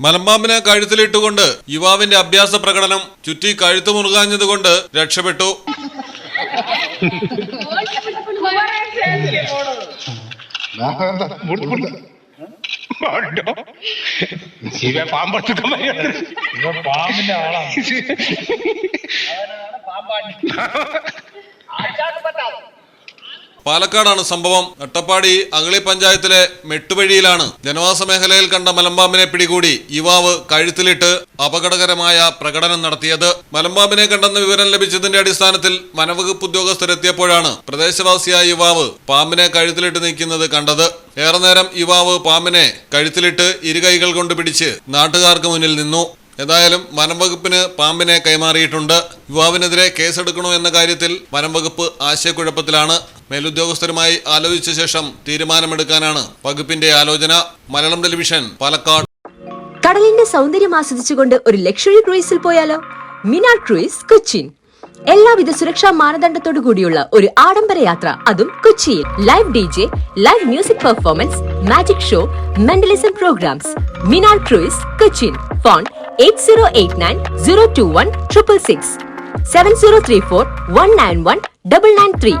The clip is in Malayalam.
മലമ്പാമ്പിനെ കഴുത്തിലിട്ടുകൊണ്ട് യുവാവിന്റെ അഭ്യാസ പ്രകടനം ചുറ്റി കഴുത്ത് മുറുകാഞ്ഞതുകൊണ്ട് രക്ഷപ്പെട്ടു. പാമ്പിന്റെ ആളാണ് പാലക്കാടാണ് സംഭവം. അട്ടപ്പാടി അഗളി പഞ്ചായത്തിലെ മെട്ടുവഴിയിലാണ് ജനവാസ മേഖലയിൽ കണ്ട മലമ്പാമ്പിനെ പിടികൂടി യുവാവ് കഴുത്തിലിട്ട് അപകടകരമായ പ്രകടനം നടത്തിയത്. മലമ്പാമ്പിനെ കണ്ടെന്ന വിവരം ലഭിച്ചതിന്റെ അടിസ്ഥാനത്തിൽ വനവകുപ്പ് ഉദ്യോഗസ്ഥരെത്തിയപ്പോഴാണ് പ്രദേശവാസിയായ യുവാവ് പാമ്പിനെ കഴുത്തിലിട്ട് നീക്കുന്നത് കണ്ടത്. ഏറെ നേരം യുവാവ് പാമ്പിനെ കഴുത്തിലിട്ട് ഇരുകൈകൾ കൊണ്ട് പിടിച്ച് നാട്ടുകാർക്ക് മുന്നിൽ നിന്നു. ഏതായാലും വനംവകുപ്പിന് പാമ്പിനെ കൈമാറിയിട്ടുണ്ട്. യുവാവിനെതിരെ കേസെടുക്കണോ എന്ന കാര്യത്തിൽ വനംവകുപ്പ് ആശയക്കുഴപ്പത്തിലാണ്. മേലുദ്യോഗസ്ഥരുമായി ആലോചിച്ച ശേഷം തീരുമാനമെടുക്കാനാണ് വകുപ്പിന്റെ ആലോചന. മലയാളം ടെലിവിഷൻ പാലക്കാട്. കടലിന്റെ സൗന്ദര്യം ആസ്വദിച്ചുകൊണ്ട് ഒരു ലക്ഷറി ക്രൂയിസിൽ പോയാലോ? മിനാർ ക്രൂയിസ് കൊച്ചിൻ എല്ലാവിധ സുരക്ഷാ മാനദണ്ഡത്തോടു കൂടിയുള്ള ഒരു ആഡംബര യാത്ര അതും കൊച്ചിയിൽ. Live D J live music performance magic show mentalism programmes Minar cruise Cochin phone eight zero eight nine zero two one triple six seven zero three four one nine one double nine three